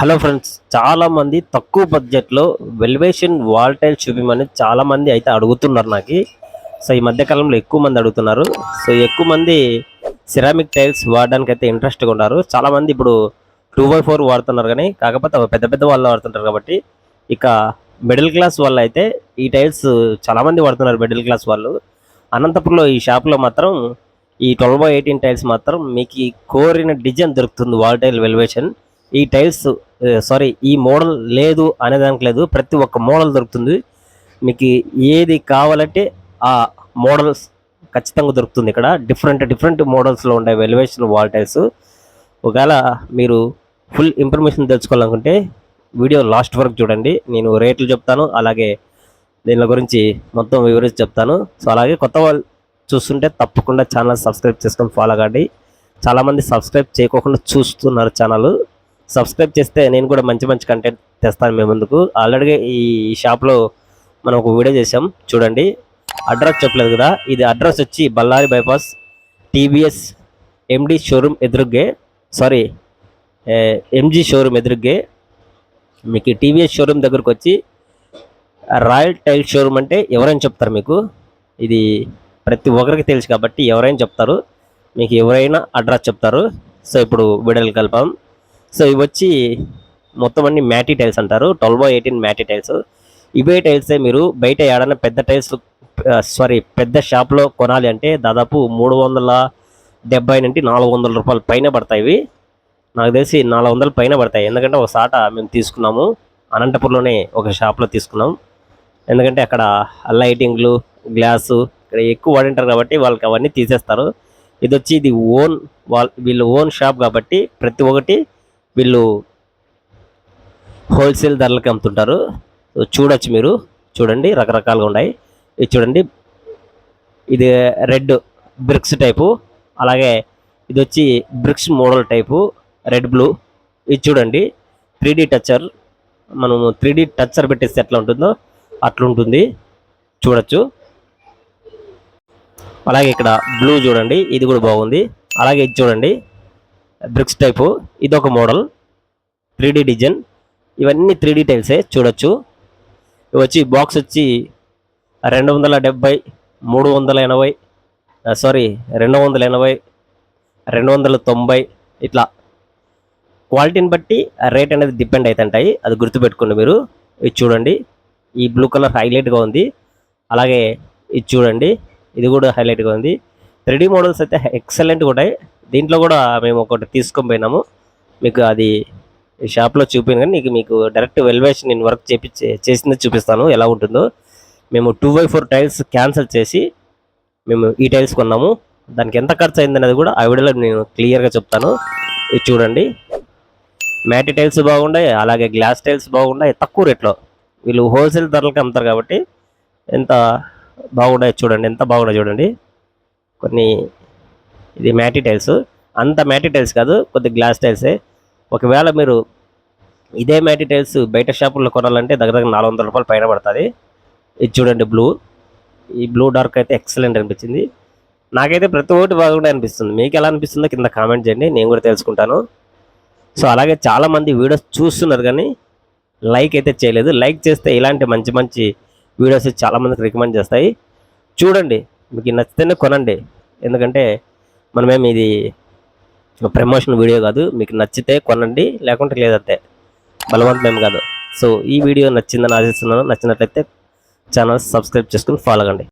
Hello friends చాలామంది తక్కువ బడ్జెట్లో వెల్వేషన్ వాల్ చూపిమని చాలామంది అయితే అడుగుతున్నారు నాకు. సో ఈ మధ్యకాలంలో ఎక్కువ మంది అడుగుతున్నారు. సో ఎక్కువ మంది సిరామిక్ టైల్స్ వాడడానికి అయితే ఇంట్రెస్ట్గా ఉన్నారు. చాలామంది ఇప్పుడు టూ బై ఫోర్ వాడుతున్నారు కానీ కాకపోతే పెద్ద పెద్ద వాళ్ళు వాడుతుంటారు కాబట్టి ఇక మిడిల్ క్లాస్ వాళ్ళు అయితే ఈ టైల్స్ చాలామంది వాడుతున్నారు మిడిల్ క్లాస్ వాళ్ళు. అనంతపురంలో ఈ షాప్లో మాత్రం ఈ ట్వెల్వ్ బై ఎయిటీన్ టైల్స్ మాత్రం మీకు కోరిన డిజైన్ దొరుకుతుంది వాల్ టైల్ వెల్వేషన్. ఈ టైల్స్ సారీ ఈ మోడల్ లేదు అనేదానికి లేదు. ప్రతి ఒక్క మోడల్ దొరుకుతుంది. మీకు ఏది కావాలంటే ఆ మోడల్స్ ఖచ్చితంగా దొరుకుతుంది ఇక్కడ. డిఫరెంట్ డిఫరెంట్ మోడల్స్లో ఉండే వెలివేషన్ వాల్ టైల్స్. ఒకవేళ మీరు ఫుల్ ఇన్ఫర్మేషన్ తెలుసుకోవాలనుకుంటే వీడియో లాస్ట్ వరకు చూడండి. నేను రేట్లు చెప్తాను అలాగే దీని గురించి మొత్తం వివరించి చెప్తాను. సో అలాగే కొత్త వాళ్ళు చూస్తుంటే తప్పకుండా ఛానల్ సబ్స్క్రైబ్ చేసుకొని ఫాలో కాండి. చాలామంది సబ్స్క్రైబ్ చేయకోకుండా చూస్తున్నారు ఛానల్. సబ్స్క్రైబ్ చేస్తే నేను కూడా మంచి మంచి కంటెంట్ తెస్తాను మేము ముందుకు. ఆల్రెడీ ఈ షాప్లో మనం ఒక వీడియో చేసాం చూడండి. అడ్రస్ చెప్పలేదు కదా. ఇది అడ్రస్ వచ్చి Bellary bypass TVS MD showroom ఎదురుగ్గే. Sorry MG showroom ఎదురుగ్గే. మీకు టీవీఎస్ షోరూమ్ దగ్గరకు వచ్చి రాయల్ టైల్ షోరూమ్ అంటే ఎవరైనా చెప్తారు మీకు. ఇది ప్రతి ఒక్కరికి తెలుసు కాబట్టి ఎవరైనా చెప్తారు. మీకు ఎవరైనా అడ్రస్ చెప్తారు. సో ఇప్పుడు వీడియోలు కలపాం సో ఇవి వచ్చి మొత్తం అన్ని మ్యాటీ టైల్స్ అంటారు. Twelve by eighteen matte tiles. ఇవే టైల్సే మీరు బయట ఏడన్నా పెద్ద టైల్స్ సారీ పెద్ద షాప్లో కొనాలి అంటే దాదాపు మూడు వందల డెబ్బై నుండి నాలుగు వందల రూపాయలు పైన పడతాయి ఇవి. నాకు తెలిసి నాలుగు వందల పైన పడతాయి. ఎందుకంటే ఒక సాట మేము తీసుకున్నాము. అనంతపూర్లోనే ఒక షాప్లో తీసుకున్నాం. ఎందుకంటే అక్కడ లైటింగ్లు గ్లాసు ఇక్కడ ఎక్కువ వాడింటారు కాబట్టి వాళ్ళకి అవన్నీ తీసేస్తారు. ఇది వచ్చి ఇది ఓన్ వాళ్ళ వీళ్ళు ఓన్ షాప్ కాబట్టి ప్రతి ఒక్కటి వీళ్ళు హోల్సేల్ ధరలకి అమ్ముతుంటారు. చూడొచ్చు మీరు. చూడండి రకరకాలుగా ఉన్నాయి. ఇది చూడండి ఇది రెడ్ బ్రిక్స్ టైపు. అలాగే ఇది వచ్చి bricks model type red blue. ఇది చూడండి త్రీ డీ టచ్చర్ మనము త్రీ డీ టచ్చర్ పెట్టేస్తే ఎట్లా ఉంటుందో అట్లుంటుంది. చూడొచ్చు. అలాగే ఇక్కడ బ్లూ చూడండి ఇది కూడా బాగుంది. అలాగే ఇది చూడండి బ్రిక్స్ టైపు. ఇది ఒక మోడల్. Three D design. ఇవన్నీ త్రీ డీ టైల్సే చూడొచ్చు. ఇవి వచ్చి బాక్స్ వచ్చి రెండు వందల డెబ్బై మూడు వందల ఎనభై సారీ రెండు వందల ఎనభై రెండు వందల తొంభై ఇట్లా. క్వాలిటీని బట్టి రేట్ అనేది డిపెండ్ అవుతుంటాయి అది గుర్తుపెట్టుకోండి మీరు. ఇది చూడండి. ఈ బ్లూ కలర్ హైలైట్గా ఉంది. అలాగే ఇది చూడండి. ఇది కూడా హైలైట్గా ఉంది. త్రీ మోడల్స్ అయితే ఎక్సలెంట్గా ఉంటాయి. దీంట్లో కూడా మేము ఒకటి తీసుకొని పోయినాము. మీకు అది షాప్లో చూపాను కానీ నీకు మీకు డైరెక్ట్ వెల్వేషన్ నేను వర్క్ చేపించి చేసింది చూపిస్తాను. ఎలా ఉంటుందో. మేము two by four tiles cancel చేసి మేము ఈ టైల్స్ కొన్నాము. దానికి ఎంత ఖర్చు అయిందనేది కూడా ఆ వీడియోలో నేను క్లియర్గా చెప్తాను. ఇది చూడండి. మ్యాటి టైల్స్ బాగున్నాయి అలాగే గ్లాస్ టైల్స్ బాగున్నాయి తక్కువ రేట్లో వీళ్ళు హోల్సేల్ ధరలకు అమ్ముతారు కాబట్టి ఎంత బాగున్నాయి చూడండి ఎంత బాగున్నాయి చూడండి. కొన్ని ఇది మ్యాటి టైల్స్. అంత మ్యాటి టైల్స్ కాదు కొద్ది గ్లాస్ టైల్సే ఒకవేళ మీరు ఇదే మ్యాటి టైల్స్ బయట షాపుల్లో కొనాలంటే దగ్గర దగ్గర నాలుగు వందల రూపాయలు పైన పడుతుంది. ఇది చూడండి బ్లూ. ఈ బ్లూ డార్క్ అయితే ఎక్సలెంట్ అనిపించింది. నాకైతే ప్రతి ఒక్కటి బాగుండే అనిపిస్తుంది. మీకు ఎలా అనిపిస్తుందో కింద కామెంట్ చేయండి నేను కూడా తెలుసుకుంటాను. సో అలాగే చాలామంది వీడియోస్ చూస్తున్నారు కానీ లైక్ అయితే చేయలేదు. లైక్ చేస్తే ఇలాంటి మంచి మంచి వీడియోస్ చాలామందికి రికమెండ్ చేస్తాయి. చూడండి మీకు నచ్చితేనే కొనండి. ఎందుకంటే మనమేమి ఇది ప్రమోషన్ వీడియో కాదు మీకు నచ్చితే కొనండి లేకుంటే లేదంతే బలవంతమేం కాదు. సో ఈ వీడియో నచ్చిందని ఆశిస్తున్నాను. నచ్చినట్లయితే ఛానల్ సబ్స్క్రైబ్ చేసుకుని ఫాలో అండి